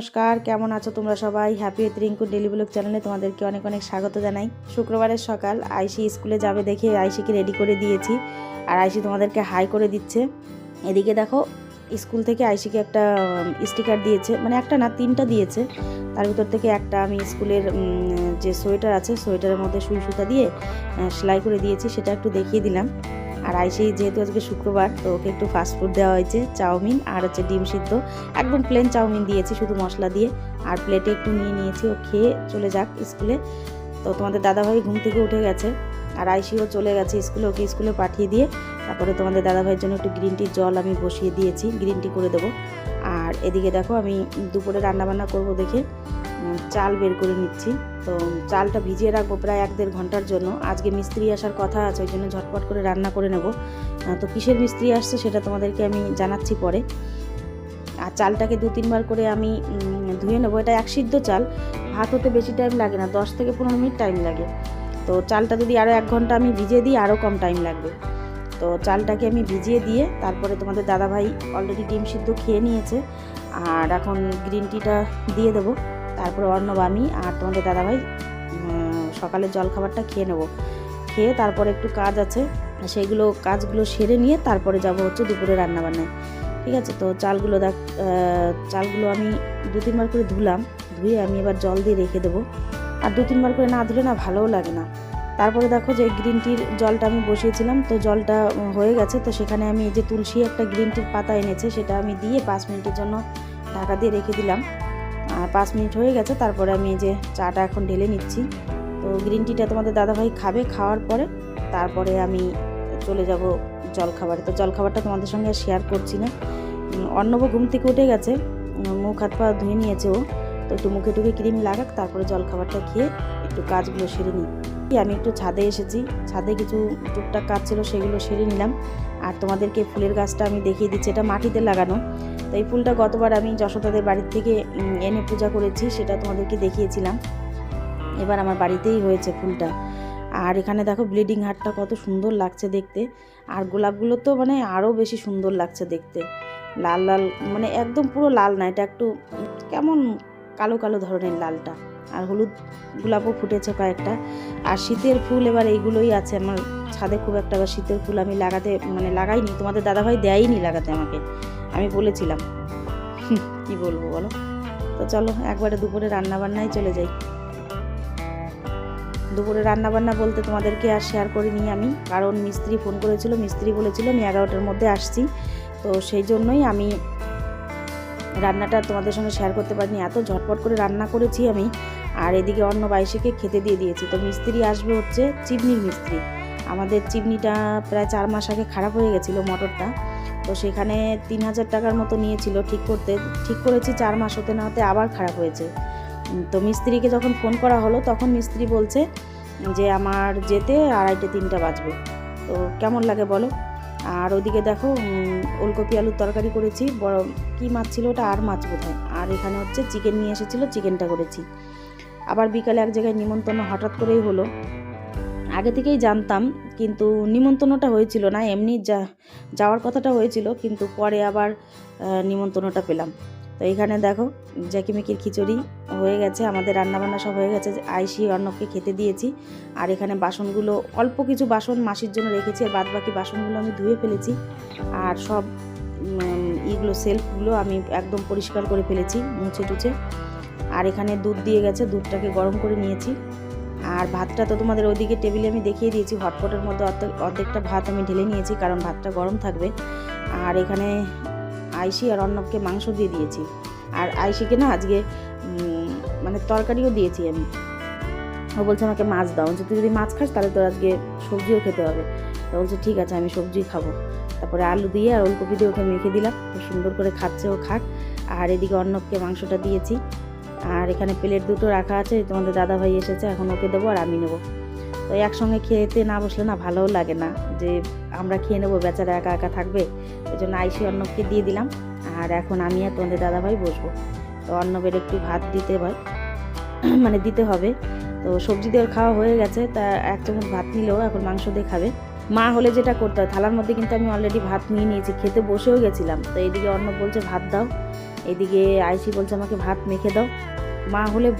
নমস্কার, কেমন আছো তোমরা সবাই? Happy with Rinku daily blog চ্যানেলে তোমাদেরকে অনেক অনেক স্বাগত জানাই। শুক্রবারের সকাল, আইসি স্কুলে যাবে দেখে আইসিকে রেডি করে দিয়েছি আর আইসি তোমাদেরকে হাই করে দিচ্ছে। এদিকে দেখো, স্কুল থেকে আইসিকে একটা স্টিকার দিয়েছে মানে একটা না, তিনটা দিয়েছে। তার ভিতর থেকে একটা আমি স্কুলের যে সোয়েটার আছে, সোয়েটারের মধ্যে সুই সুতা দিয়ে সেলাই করে দিয়েছি, সেটা একটু দেখিয়ে দিলাম। আর আইসি যেহেতু আজকে শুক্রবার, তো ওকে একটু ফাস্ট ফুড দেওয়া হয়েছে, চাউমিন আর হচ্ছে ডিম সিদ্ধ। একদম প্লেন চাউমিন দিয়েছি, শুধু মশলা দিয়ে। আর প্লেটে একটু নিয়ে নিয়েছি, ও খেয়ে চলে যাক স্কুলে। তো তোমাদের দাদাভাই ঘুম থেকে উঠে গেছে, আর আইসিও চলে গেছে স্কুলে, ওকে স্কুলে পাঠিয়ে দিয়ে। তারপরে তোমাদের দাদাভাইয়ের জন্য একটু গ্রিন টির জল আমি বসিয়ে দিয়েছি গ্রিন টি করে দেবো। আর এদিকে দেখো আমি দুপুরে রান্নাবান্না করব দেখে। চাল বের করে নিচ্ছি। তো চালটা ভিজিয়ে রাখব প্রায় এক দেড় ঘণ্টার জন্য। আজকে মিস্ত্রি আসার কথা আছে ওই জন্য ঝটপট করে রান্না করে নেব। তো কিসের মিস্ত্রি আসছে সেটা তোমাদেরকে আমি জানাচ্ছি পরে। আর চালটাকে দু তিনবার করে আমি ধুয়ে নেব। এটা এক সিদ্ধ চাল, ভাত হতে বেশি টাইম লাগে না, দশ থেকে পনেরো মিনিট টাইম লাগে। তো চালটা যদি আরও এক ঘণ্টা আমি ভিজিয়ে দিই আরও কম টাইম লাগবে। তো চালটাকে আমি ভিজিয়ে দিয়ে তারপরে তোমাদের দাদাভাই অলরেডি ডিম সিদ্ধ খেয়ে নিয়েছে। আর এখন গ্রিন টিটা দিয়ে দেবো। তারপরে অর্ণব, আমি আর তোমাদের দাদাভাই সকালের জলখাবারটা খেয়ে নেব। খেয়ে তারপরে একটু কাজ আছে, সেইগুলো, কাজগুলো সেরে নিয়ে তারপরে যাব হচ্ছে দুপুরে রান্নাবান্নায়। ঠিক আছে? তো চালগুলো দেখ চালগুলো আমি দু তিনবার করে ধুলাম, ধুয়ে আমি এবার জল দিয়ে রেখে দেবো। আর দু তিনবার করে না ধুলে না ভালোও লাগে না। তারপরে দেখো যে গ্রিন টির জলটা আমি বসিয়েছিলাম, তো জলটা হয়ে গেছে। তো সেখানে আমি এই যে তুলসী একটা গ্রিন টির পাতা এনেছে, সেটা আমি দিয়ে পাঁচ মিনিটের জন্য ঢাকা দিয়ে রেখে দিলাম। আর পাঁচ মিনিট হয়ে গেছে, তারপরে আমি এই যে চাটা এখন ঢেলে নিচ্ছি। তো গ্রিন টিটা তোমাদের দাদাভাই খাবে খাওয়ার পরে, তারপরে আমি চলে যাব জলখাবারে। তো জলখাবারটা তোমাদের সঙ্গে শেয়ার করছি না। অর্ণব ঘুম থেকে উঠে গেছে মুখ হাত পা ধুয়ে নিয়েছে ও। তো একটু মুখে টুকে ক্রিম লাগাক, তারপরে জলখাবারটা খেয়ে একটু কাজগুলো সেরে নিই। আমি একটু ছাদে এসেছি, ছাদে কিছু টুকটাক কাজ ছিল, সেগুলো সেরে নিলাম। আর তোমাদেরকে ফুলের গাছটা আমি দেখিয়ে দিচ্ছি, এটা মাটিতে লাগানো। তো এই ফুলটা গতবার আমি যশোদাদের বাড়ির থেকে এনে পূজা করেছি, সেটা তোমাদেরকে দেখিয়েছিলাম। এবার আমার বাড়িতেই হয়েছে ফুলটা। আর এখানে দেখো ব্লিডিং হার্টটা কত সুন্দর লাগছে দেখতে। আর গোলাপগুলো তো মানে আরও বেশি সুন্দর লাগছে দেখতে। লাল লাল মানে একদম পুরো লাল না, এটা একটু কেমন কালো কালো ধরনের লালটা। আর হলুদ গোলাপও ফুটেছে কয়েকটা। আর শীতের ফুল এবার এইগুলোই আছে আমার ছাদে খুব একটা আবার শীতের ফুল আমি লাগাতে মানে লাগাইনি। তোমাদের দাদাভাই দেয়নি লাগাতে আমাকে। আমি বলেছিলাম। কি বলব বলো? তো চলো, একবারে দুপুরে রান্নাবান্নায় চলে যাই। দুপুরে রান্নাবান্না বলতে তোমাদেরকে আর শেয়ার করিনি আমি, কারণ মিস্ত্রি ফোন করেছিল, মিস্ত্রি বলেছিল আমি এগারোটার মধ্যে আসছি। তো সেই জন্যই আমি রান্নাটা তোমাদের সঙ্গে শেয়ার করতে পারিনি। এত ঝটপট করে রান্না করেছি আমি, আর এদিকে অন্য বাইশিকে খেতে দিয়ে দিয়েছি। তো মিস্ত্রি আসবে হচ্ছে চিমনির মিস্ত্রি। আমাদের চিমনিটা প্রায় চার মাস আগে খারাপ হয়ে গেছিল মোটরটা। তো সেখানে তিন হাজার টাকার মতো নিয়েছিল ঠিক করতে। ঠিক করেছি চার মাস হতে না হতে আবার খারাপ হয়েছে। তো মিস্ত্রিকে যখন ফোন করা হলো, তখন মিস্ত্রি বলছে যে, আমার যেতে আড়াইটে তিনটা বাজবে। তো কেমন লাগে বলো? আর ওইদিকে দেখো ওলকপি আলুর তরকারি করেছি। বড়, কী মাছ ছিল ওটা? আর মাছ বোধহয়। আর এখানে হচ্ছে চিকেন নিয়ে এসেছিল, চিকেনটা করেছি। আবার বিকালে এক জায়গায় নিমন্ত্রণ হঠাৎ করেই হলো। আগে থেকেই জানতাম, কিন্তু নিমন্ত্রণটা হয়েছিল না, এমনি যা, যাওয়ার কথাটা হয়েছিল, কিন্তু পরে আবার নিমন্ত্রণটা পেলাম। তো এখানে দেখো, জ্যাকিমেকির খিচুড়ি হয়ে গেছে, আমাদের রান্নাবান্না সব হয়ে গেছে, আইসি অর্ণবকে খেতে দিয়েছি। আর এখানে বাসনগুলো, অল্প কিছু বাসন মাসির জন্য রেখেছি, আর বাদ বাকি বাসনগুলো আমি ধুয়ে ফেলেছি। আর সব ইগুলো সেলফগুলো আমি একদম পরিষ্কার করে ফেলেছি, মুছে টুছে। আর এখানে দুধ দিয়ে গেছে, দুধটাকে গরম করে নিয়েছি। আর ভাতটা তো তোমাদের ওইদিকে টেবিলে আমি দেখিয়ে দিয়েছি, হটপটের মধ্যে অর্ধেক, অর্ধেকটা ভাত আমি ঢেলে নিয়েছি, কারণ ভাতটা গরম থাকবে। আর এখানে আইসি আর অর্ণবকে মাংস দিয়ে দিয়েছি। আর আইসিকে না আজকে মানে তরকারিও দিয়েছি আমি। ও বলছে আমাকে মাছ দাও। তুই যদি মাছ খাস তাহলে তোর আজকে সবজিও খেতে হবে। তো বলছে, ঠিক আছে, আমি সবজি খাব। তারপরে আলু দিয়ে আর ওলকপি দিয়ে ওকে মেখে দিলাম। সুন্দর করে খাচ্ছে ও খাক। আর এদিকে অর্ণবকে মাংসটা দিয়েছি। আর এখানে প্লেট দুটো রাখা আছে, তোমাদের দাদা ভাই এসেছে, এখন ওকে দেবো আর আমি নেব। তো একসঙ্গে খেতে না বসলে না ভালোও লাগে না, যে আমরা খেয়ে নেব, বেচারা একা একা থাকবে, ওই জন্য আইসি অর্ণবকে দিয়ে দিলাম। আর এখন আমি আর তোমাদের দাদা ভাই বসবো। তো অর্ণবের একটু ভাত দিতে হয় মানে দিতে হবে। তো সবজি দিয়ে খাওয়া হয়ে গেছে, তা এক চামচ ভাত নিলেও এখন মাংস দিয়ে খাবে। মা হলে যেটা করতে হয়, থালার মধ্যে কিন্তু আমি অলরেডি ভাত নিয়ে নিয়েছি, খেতে বসেও গেছিলাম। তো এইদিকে অর্ণব বলছে, ভাত দাও। এদিকে আইসি বলছে আমাকে ভাত মেখে দাও। মা হলে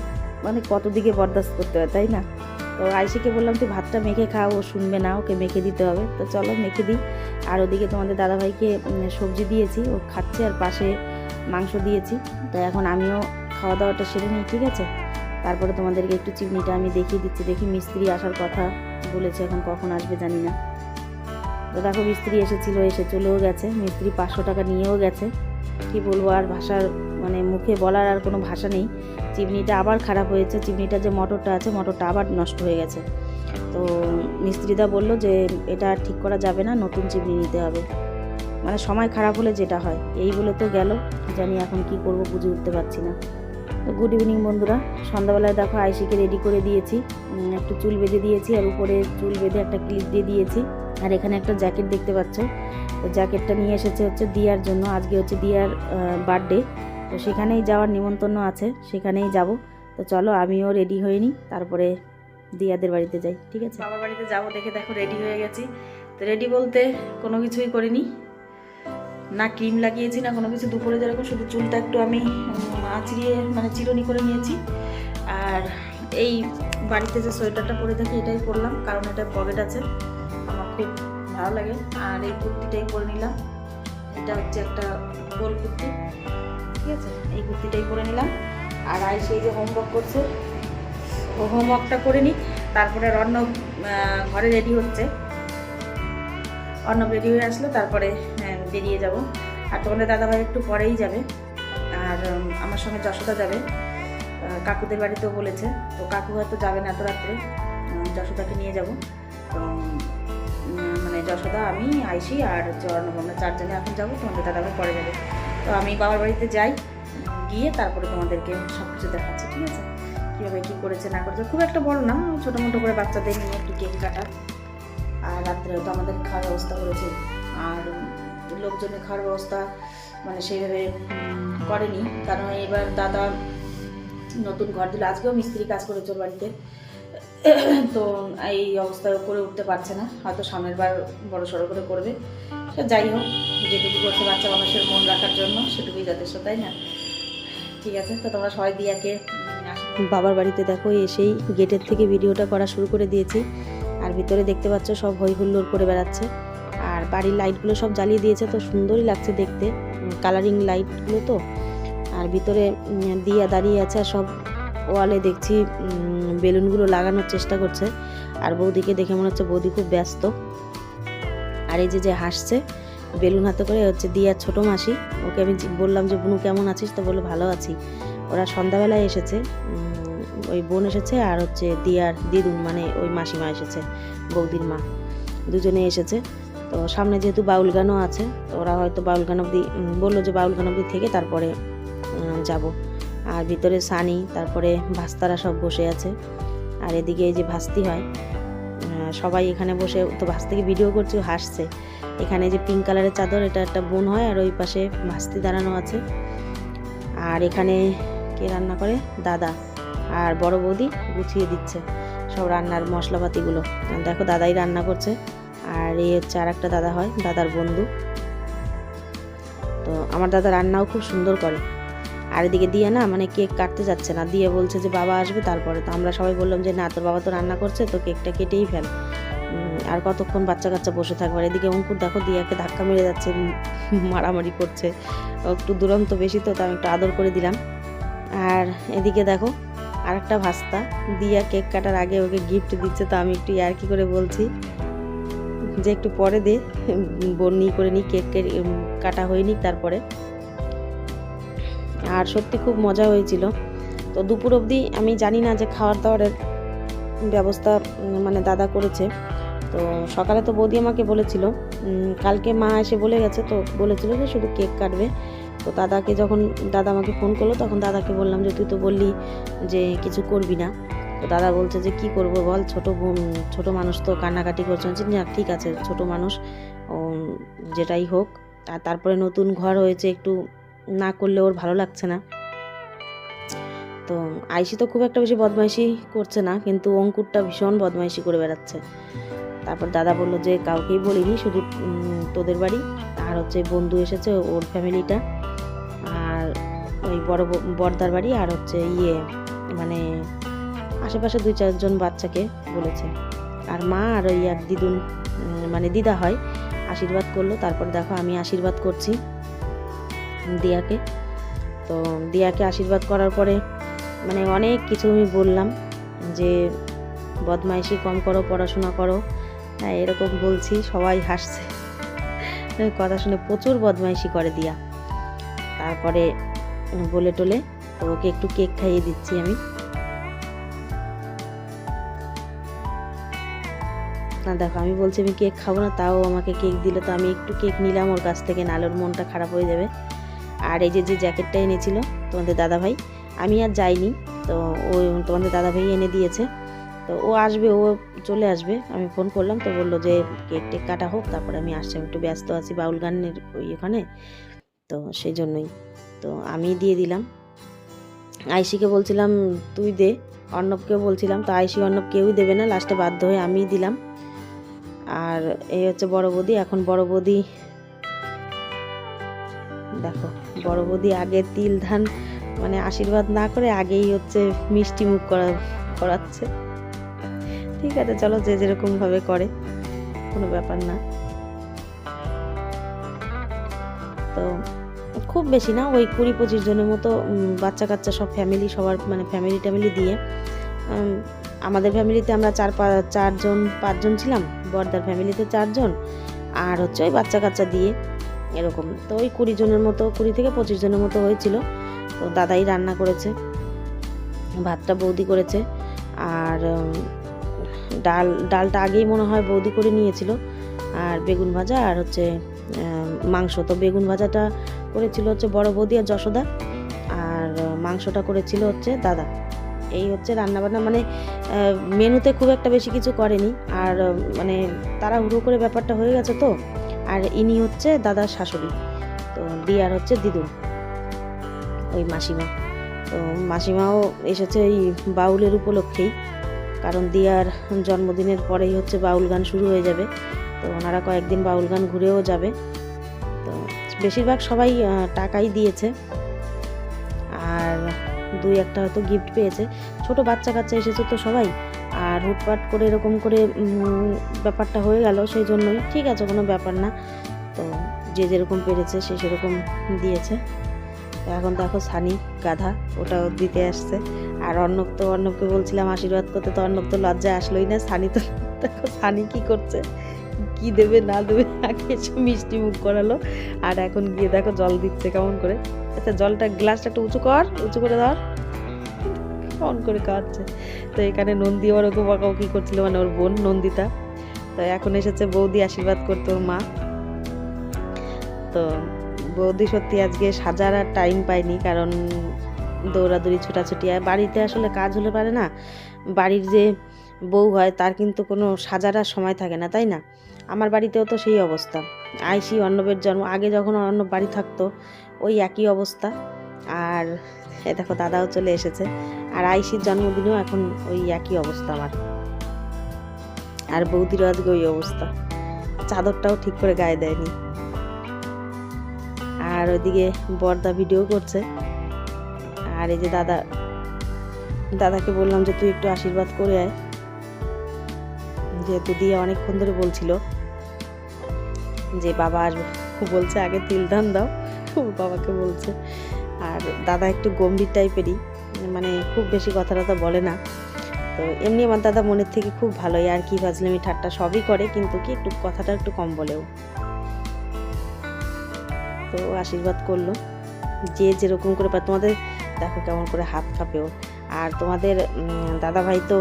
মানে কত দিকে বরদাস্ত করতে হয়, তাই না? তো আইসিকে বললাম, তুই ভাতটা মেখে খাও ও শুনবে না, ওকে মেখে দিতে হবে। তো চলো মেখে দিই। আর ওদিকে তোমাদের দাদাভাইকে সবজি দিয়েছি, ও খাচ্ছে আর পাশে মাংস দিয়েছি। তো এখন আমিও খাওয়া দাওয়াটা সেরে নিই, ঠিক আছে? তারপরে তোমাদেরকে একটু চিমনিটা আমি দেখিয়ে দিচ্ছি। দেখি মিস্ত্রি আসার কথা বলেছে এখন, কখন আসবে জানি না। তো দেখো মিস্ত্রি এসেছিল, এসে চলেও গেছে। মিস্ত্রি পাঁচশো টাকা নিয়েও গেছে। কি বলব, আর ভাষার মানে মুখে বলার আর কোনো ভাষা নেই। চিমনিটা আবার খারাপ হয়েছে, চিমনিটা যে মোটরটা আছে, মোটরটা আবার নষ্ট হয়ে গেছে। তো মিস্ত্রিদা বলল যে, এটা ঠিক করা যাবে না, নতুন চিমনি নিতে হবে। মানে সময় খারাপ হলে যেটা হয়, এই বলে তো গেল জানি এখন কি করব বুঝে উঠতে পারছি না। তো গুড ইভিনিং বন্ধুরা, সন্ধ্যাবেলায় দেখো আইসিকে রেডি করে দিয়েছি। একটু চুল বেঁধে দিয়েছি, আর উপরে চুল বেঁধে একটা ক্লিপ দিয়ে দিয়েছি। আর এখানে একটা জ্যাকেট দেখতে পাচ্ছ। তো জ্যাকেটটা নিয়ে এসেছে হচ্ছে দিয়ার জন্য। আজকে হচ্ছে দিয়ার বার্থডে তো সেখানেই যাওয়ার নিমন্ত্রণ আছে, সেখানেই যাব। তো চলো, আমিও রেডি হয়ে নিই, তারপরে দিয়াদের বাড়িতে যাই, ঠিক আছে? বাবার বাড়িতে যাব, দেখে দেখো রেডি হয়ে গেছি। তো রেডি বলতে কোনো কিছুই করিনি। না ক্রিম লাগিয়েছি, না কোনো কিছু। দুপুরে যেরকম শুধু চুলটা একটু আমি আঁচড়িয়ে মানে চিরুনি করে নিয়েছি। আর এই বাড়িতে যে সোয়েটারটা পরে থাকি, এটাই পরলাম। কারণ এটা পকেট আছে। আমার খুব ভালো লাগে। আর এই কুর্তিটাই পরে নিলাম। এটা হচ্ছে একটা গোল কুর্তি। ঠিক আছে? এই কুর্তিটাই পরে নিলাম। আর আই সেই যে হোমওয়ার্ক করছে ও হোমওয়ার্কটা করে নিই তারপরে আহ, ঘরে রেডি হচ্ছে। অর্ণব রেডি হয়ে আসলো তারপরে হ্যাঁ, বেরিয়ে যাব। আর তোমাদের দাদাভাই একটু পরেই যাবে। আর আমার সঙ্গে যশোদা যাবে। কাকুদের বাড়িতেও বলেছে। তো কাকু হয়তো যাবে না এত রাত্রে। যশোদাকে নিয়ে যাব। তো যশোদা, আমি, আইসি আর হচ্ছে আমরা চারজনে এখন যাব, তোমাদের দাদাভাই পরে যাবে। তো আমি বাবার বাড়িতে যাই, গিয়ে তারপরে তোমাদেরকে সব কিছু দেখাচ্ছি, ঠিক আছে? কীভাবে কী করেছে, না করেছে, খুব একটা বড় না, ছোটো মোটো করে বাচ্চাদের নিয়ে একটু কেক কাটা। আর রাত্রে তো আমাদের খাওয়ার ব্যবস্থা করেছে। আর লোকজনের খাওয়ার ব্যবস্থা মানে সেইভাবে করেনি। কারণ এবার দাদা নতুন ঘর দিল, আজকেও মিস্ত্রি কাজ করেছে ওর বাড়িতে। তো এই অবস্থায় করে উঠতে পারছে না। হয়তো সামনের বার বড় সড়ো করে করবে। সে যাই হোক, যেটুকু করছে বাচ্চা মানুষের মন রাখার জন্য, সেটুকুই যথেষ্ট, তাই না? ঠিক আছে, তো তোমরা সবাই দিয়াকে বাবার বাড়িতে দেখো, এসেই গেটের থেকে ভিডিওটা করা শুরু করে দিয়েছি। আর ভিতরে দেখতে পাচ্ছ, সব হই হুল্লোড় করে বেড়াচ্ছে। আর বাড়ির লাইটগুলো সব জ্বালিয়ে দিয়েছে, তো সুন্দরই লাগছে দেখতে। কালারিং লাইটগুলো তো। আর ভিতরে দিয়া দাঁড়িয়ে আছে আর সব ওয়ালে দেখছি বেলুনগুলো লাগানোর চেষ্টা করছে। আর বৌদিকে দেখে মনে হচ্ছে বৌদি খুব ব্যস্ত। আর এই যে যে হাসছে, বেলুন হাতে করে হচ্ছে দিয়ার ছোট মাসি, ওকে আমি বললাম যে, বুনু, কেমন আছিস? তো বলল, ভালো আছি। ওরা সন্ধ্যাবেলায় এসেছে ওই বোন এসেছে আর হচ্ছে দিয়ার দিদুন মানে ওই মাসিমা এসেছে, বৌদির মা, দুজনে এসেছে। তো সামনে যেহেতু বাউল গানও আছে, তো ওরা হয়তো বাউল গান অব্দি বলল যে বাউল গান অব্দি থেকে তারপরে যাব। আর ভিতরে সানি, তারপরে ভাস্তারা সব বসে আছে। আর এদিকে এই যে ভাস্তি হয় সবাই এখানে বসে, তো ভাস্তিকে ভিডিও করছে হাসছে। এখানে যে পিঙ্ক কালারের চাদর, এটা একটা বোন হয়, আর ওই পাশে ভাস্তি দাঁড়ানো আছে। আর এখানে কে রান্না করে? দাদা। আর বড় বৌদি গুছিয়ে দিচ্ছে সব রান্নার মশলাপাতিগুলো। দেখো, দাদাই রান্না করছে। আর এই হচ্ছে আর একটা দাদা হয়, দাদার বন্ধু। তো আমার দাদা রান্নাও খুব সুন্দর করে। আর এদিকে দিয়ে না মানে কেক কাটতে যাচ্ছে না। দিয়ে বলছে যে, বাবা আসবে তারপরে। তো আমরা সবাই বললাম যে, না, তোর বাবা তো রান্না করছে, তো কেকটা কেটেই ফেল। আর কতক্ষণ বাচ্চা কাচ্চা বসে থাকবে? আর এদিকে অঙ্কুর দেখো, দিয়াকে ধাক্কা মেরে যাচ্ছে, মারামারি করছে। একটু দুরন্ত বেশি তো আমি একটু আদর করে দিলাম। আর এদিকে দেখো আর একটা ভাস্তা। দিয়া কেক কাটার আগে ওকে গিফট দিচ্ছে, তো আমি একটু ইয়ার্কি করে বলছি যে, একটু পরে দে। বন্নি করে নিই কেক কাটা হয়নি তারপরে। আর সত্যি খুব মজা হয়েছিল। তো দুপুর অবধি আমি জানি না যে খাওয়ার দাওয়ারের ব্যবস্থা মানে দাদা করেছে। তো সকালে তো বৌদি আমাকে বলেছিল কালকে মা এসে বলে গেছে তো বলেছিল যে শুধু কেক কাটবে। তো দাদাকে যখন, দাদা আমাকে ফোন করল তখন দাদাকে বললাম যে তুই তো বললি যে কিছু করবি না। তো দাদা বলছে যে কি করব বল, ছোট ছোট মানুষ তো কান্নাকাটি করছে। না, ঠিক আছে, ছোট মানুষ যেটাই হোক। আর তারপরে নতুন ঘর হয়েছে, একটু না করলে ওর ভালো লাগছে না। তো আইসি তো খুব একটা বেশি বদমাইশি করছে না, কিন্তু অঙ্কুরটা ভীষণ বদমাইশি করে বেড়াচ্ছে। তারপর দাদা বলল যে, কাউকেই বলিনি, শুধু তোদের বাড়ি। আর হচ্ছে বন্ধু এসেছে ওর ফ্যামিলিটা, আর ওই বড় ব- বড়দার বাড়ি, আর হচ্ছে ইয়ে মানে আশেপাশে দুই চারজন বাচ্চাকে বলেছে। আর মা আর ওই এক দিদুন মানে দিদা হয়, আশীর্বাদ করল। তারপর দেখো আমি আশীর্বাদ করছি। দিয়াকে। তো দিয়াকে আশীর্বাদ করার পরে মানে অনেক কিছু আমি বললাম যে, বদমাইশি কম করো, পড়াশোনা করো। হ্যাঁ এরকম বলছি, সবাই হাসছে। কথা শুনে প্রচুর বদমাইশি করে দিয়া। তারপরে বলে টলে তো ওকে একটু কেক খাইয়ে দিচ্ছি আমি। না, দেখো, আমি বলছি আমি কেক খাব না, তাও আমাকে কেক দিল তো আমি একটু কেক নিলাম ওর কাছ থেকে, নাহলে ওর মনটা খারাপ হয়ে যাবে। আর এই যে যে জ্যাকেটটা এনেছিল তোমাদের দাদা ভাই আমি আর যাইনি, তো ও তোমাদের দাদা ভাই এনে দিয়েছে। তো ও আসবে, ও চলে আসবে। আমি ফোন করলাম, তো বলল যে কেক টেক কাটা হোক, তারপরে আমি আসছি আমি একটু ব্যস্ত আছি বাউল গানের ওই ওখানে তো সেই জন্যই। তো আমি দিয়ে দিলাম। আইসিকে বলছিলাম, তুই দে। অর্ণবকেও বলছিলাম, তো আইসি, অর্ণব কেউই দেবে না, লাস্টে বাধ্য হয়ে আমিই দিলাম। আর এই হচ্ছে বড় বৌদি। এখন বড় বৌদি দেখো, বড় বৌদি আগে তিল ধান মানে আশীর্বাদ না করে আগেই হচ্ছে মিষ্টি মুখ করা, করাচ্ছে। ঠিক আছে, চলো যে যেরকম ভাবে করে, কোনো ব্যাপার না। তো খুব বেশি না, ওই কুড়ি পঁচিশ জনের মতো বাচ্চা কাচ্চা সব ফ্যামিলি সবার মানে ফ্যামিলি ট্যামিলি দিয়ে আমাদের ফ্যামিলিতে আমরা চার পা, চারজন, পাঁচজন ছিলাম, বর্দার ফ্যামিলিতে চারজন, আর হচ্ছে ওই বাচ্চা কাচ্চা দিয়ে এরকম। তো ওই কুড়ি জনের মতো, কুড়ি থেকে পঁচিশ জনের মতো হয়েছিল। তো দাদাই রান্না করেছে, ভাতটা বৌদি করেছে, আর ডাল, ডালটা আগেই মনে হয় বৌদি করে নিয়েছিল, আর বেগুন ভাজা, আর হচ্ছে মাংস। তো বেগুন ভাজাটা করেছিল হচ্ছে বড় বৌদি আর যশোদা, আর মাংসটা করেছিল হচ্ছে দাদা। এই হচ্ছে রান্নাবান্না মানে মেনুতে খুব একটা বেশি কিছু করেনি, আর মানে তারা হুড়ো করে ব্যাপারটা হয়ে গেছে তো। আর ইনি হচ্ছে দাদার শাশুড়ি। তো দিয়ার হচ্ছে দিদুন, ওই মাসিমা। তো মাসিমাও এসেছে এই বাউলের উপলক্ষেই, কারণ দিয়ার জন্মদিনের পরেই হচ্ছে বাউল গান শুরু হয়ে যাবে। তো ওনারা কয়েকদিন বাউল গান ঘুরেও যাবে। তো বেশিরভাগ সবাই টাকাই দিয়েছে। আর দুই একটা হয়তো গিফট পেয়েছে। ছোট বাচ্চা কাচ্চা এসেছে তো সবাই। আর হুটপাট করে এরকম করে ব্যাপারটা হয়ে গেল, সেই জন্যই। ঠিক আছে, কোনো ব্যাপার না। তো যে যেরকম পেরেছে, সে সেরকম দিয়েছে। এখন দেখো সানি, গাধা, ওটাও দিতে আসছে। আর অর্ণব তো, অর্ণবকে বলছিলাম আশীর্বাদ করতে, তো অর্ণব তো লজ্জায় আসলোই না। সানি তো, দেখো সানি কী করছে? কি দেবে, না দেবে, আগে এসে মিষ্টি মুখ করালো। আর এখন গিয়ে দেখো জল দিচ্ছে কেমন করে। আচ্ছা জলটা, গ্লাসটা একটু উঁচু কর, উঁচু করে ধর। কেমন করে খাওয়াচ্ছে। তো এখানে নন্দী ওরকম বকাবকি করছিল মানে ওর বোন নন্দিতা। তো এখন এসেছে বৌদি আশীর্বাদ করতে ওর মা। তো বৌদি সত্যি আজকে সাজার আর টাইম পাইনি কারণ দৌড়াদৌড়ি, ছোটাছুটি। আর বাড়িতে আসলে কাজ হলে পারে না, বাড়ির যে বউ হয় তার কিন্তু কোনো সাজার আর সময় থাকে না, তাই না? আমার বাড়িতেও তো সেই অবস্থা। আইসি, অর্ণবের জন্ম, আগে যখন অর্ণব বাড়ি থাকতো, ওই একই অবস্থা। আর এ দেখো, দাদাও চলে এসেছে। আর আইসির জন্মদিনেও এখন ওই একই অবস্থা আমার। আর বৌদিরও আজকে ওই অবস্থা। চাদরটাও ঠিক করে গায়ে দেয়নি। আর ওইদিকে বর্দা ভিডিও করছে। আর এই যে দাদা, দাদাকে বললাম যে, তুই একটু আশীর্বাদ করে আয়। যেহেতু দিয়ে অনেকক্ষণ ধরে বলছিল যে, বাবা আসবে। বলছে, আগে তিল ধান দাও। বাবাকে বলছে। আর দাদা একটু গম্ভীর টাইপেরই মানে খুব বেশি কথা টথা বলে না। তো এমনি আমার দাদা মনের থেকে খুব ভালোই, আর কি ফাজলামি ঠাট্টা সবই করে, কিন্তু কি একটু কথাটা একটু কম বলেও তো আশীর্বাদ করল, যে যেরকম করে পারে তোমাদের দেখো কেমন করে হাত কাঁপেও আর তোমাদের দাদা ভাই তো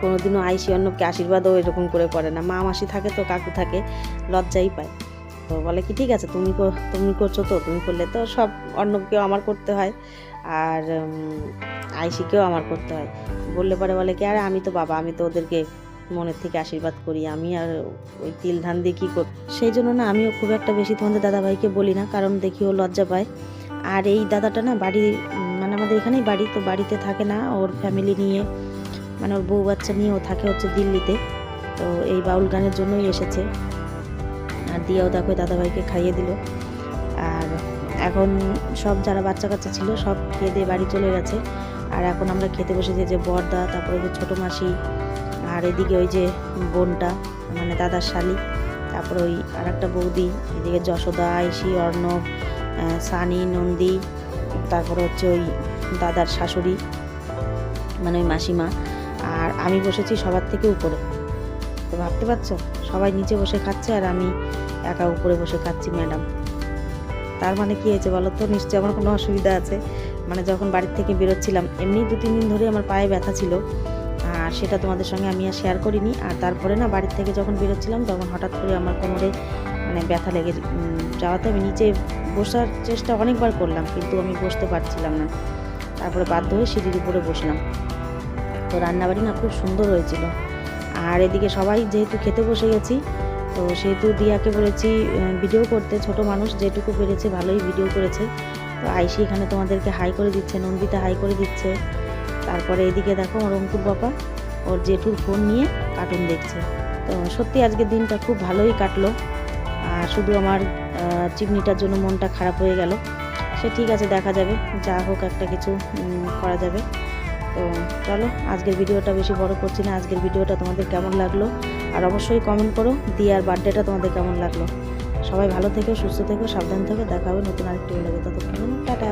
কোনোদিনও আইসি অন্যকে আশীর্বাদও এরকম করে করে না। মা মাসি থাকে তো, কাকু থাকে, লজ্জাই পায়। তো বলে কি, ঠিক আছে, তুমি তুমি করছ তো, তুমি করলে তো সব অন্যকেও আমার করতে হয় আর আইসিকেও আমার করতে হয়। বললে পরে বলে কি, আরে আমি তো বাবা, আমি তো ওদেরকে মনের থেকে আশীর্বাদ করি, আমি আর ওই তিল ধান দিয়ে কী কর সেই জন্য না, আমিও খুব একটা বেশি তোমাদের দাদাভাইকে বলি না, কারণ দেখি ও লজ্জা পায়। আর এই দাদাটা না বাড়ি মানে আমাদের এখানেই বাড়ি, তো বাড়িতে থাকে না ওর ফ্যামিলি নিয়ে মানে ওর বউ বাচ্চা নিয়ে ও থাকে হচ্ছে দিল্লিতে। তো এই বাউল গানের জন্যই এসেছে। আর দিয়াও দেখো দাদাভাইকে খাইয়ে দিল। আর এখন সব যারা বাচ্চা কাচ্চা ছিল সব খেয়ে দিয়ে বাড়ি চলে গেছে। আর এখন আমরা খেতে বসেছি যে বর্দা, তারপরে যে ছোটো মাসি, আর এদিকে ওই যে বোনটা মানে দাদার শালি, তারপরে ওই আর একটা বৌদি, এদিকে যশোদা, আইসি, অর্ণব সানি, নন্দী, তারপরে হচ্ছে ওই দাদার শাশুড়ি মানে ওই মাসিমা। আর আমি বসেছি সবার থেকে উপরে। তো ভাবতে পারছ? সবাই নিচে বসে খাচ্ছে আর আমি একা উপরে বসে খাচ্ছি, ম্যাডাম। তার মানে কি হয়েছে বলো তো? নিশ্চয়ই আমার কোনো অসুবিধা আছে। মানে যখন বাড়ির থেকে বেরোচ্ছিলাম, এমনি দু তিন দিন ধরে আমার পায়ে ব্যথা ছিল। আর সেটা তোমাদের সঙ্গে আমি আর শেয়ার করিনি। আর তারপরে না বাড়ির থেকে যখন বেরোচ্ছিলাম, তখন হঠাৎ করে আমার কোমরে মানে ব্যথা লেগে যাওয়াতে আমি নিচে বসার চেষ্টা অনেকবার করলাম, কিন্তু আমি বসতে পারছিলাম না। তারপরে বাধ্য হয়ে সিঁড়ির উপরে বসলাম। তো রান্নাবাড়ি না খুব সুন্দর হয়েছিল। আর এদিকে সবাই যেহেতু খেতে বসে গেছি তো সেহেতু দিয়াকে বলেছি ভিডিও করতে। ছোট মানুষ, যেটুকু পেরেছে ভালোই ভিডিও করেছে। তো আইসি এখানে তোমাদেরকে হাই করে দিচ্ছে, নন্দিতা হাই করে দিচ্ছে। তারপরে এদিকে দেখো আমার অঙ্কুর বাবা, ওর জেঠুর ফোন নিয়ে কার্টুন দেখছে। তো সত্যি আজকের দিনটা খুব ভালোই কাটলো। আর শুধু আমার চিমনিটার জন্য মনটা খারাপ হয়ে গেল। সে ঠিক আছে, দেখা যাবে। যা হোক একটা কিছু করা যাবে। তো চলো, আজকের ভিডিওটা বেশি বড় করছি না। আজকের ভিডিওটা তোমাদের কেমন লাগল? আর অবশ্যই কমেন্ট করো, দিয়ে আর বার্থডেটা তোমাদের কেমন লাগল? সবাই ভালো থেকো, সুস্থ থেকো, সাবধান থেকো, দেখা হবে নতুন আরেকটি ভিডিও ততক্ষণ টাটা।